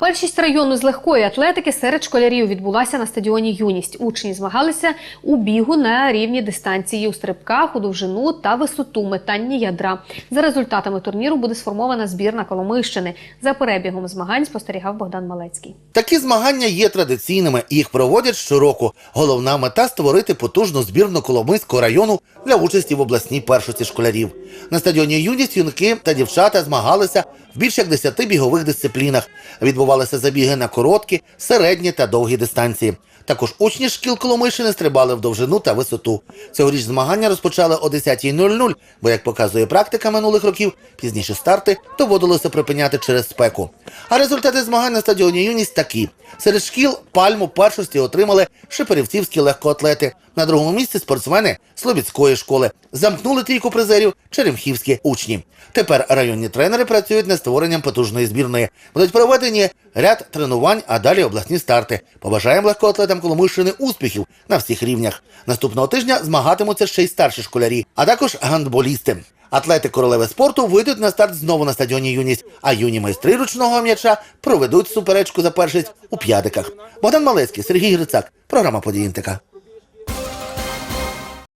Першість району з легкої атлетики серед школярів відбулася на стадіоні Юність. Учні змагалися у бігу на рівні дистанції у стрибках, у довжину та висоту метанні ядра. За результатами турніру буде сформована збірна Коломийщини. За перебігом змагань спостерігав Богдан Малецький. Такі змагання є традиційними, їх проводять щороку. Головна мета створити потужну збірну Коломийського району для участі в обласній першості школярів. На стадіоні юність юнаки та дівчата змагалися в більш як 10 бігових дисциплінах. Відбувалися забіги на короткі, середні та довгі дистанції. Також учні шкіл Коломийщини стрибали в довжину та висоту. Цьогоріч змагання розпочали о 10.00, бо, як показує практика минулих років, пізніше старти доводилося припиняти через спеку. А результати змагань на стадіоні Юність такі: серед шкіл пальму першості отримали шиперівцівські легкоатлети. На другому місці спортсмени Слобідської школи замкнули трійку призерів черемхівські учні. Тепер районні тренери працюють над створенням потужної збірної. Будуть проведені ряд тренувань, а далі обласні старти. Побажаємо легкоатлетам Коломийщини успіхів на всіх рівнях. Наступного тижня змагатимуться ще й старші школярі, а також гандболісти. Атлети королеви спорту вийдуть на старт знову на стадіоні Юність, а юні майстри ручного м'яча проведуть суперечку за першість у п'ятиках. Богдан Малецький, Сергій Грицак. Програма «Події НТК».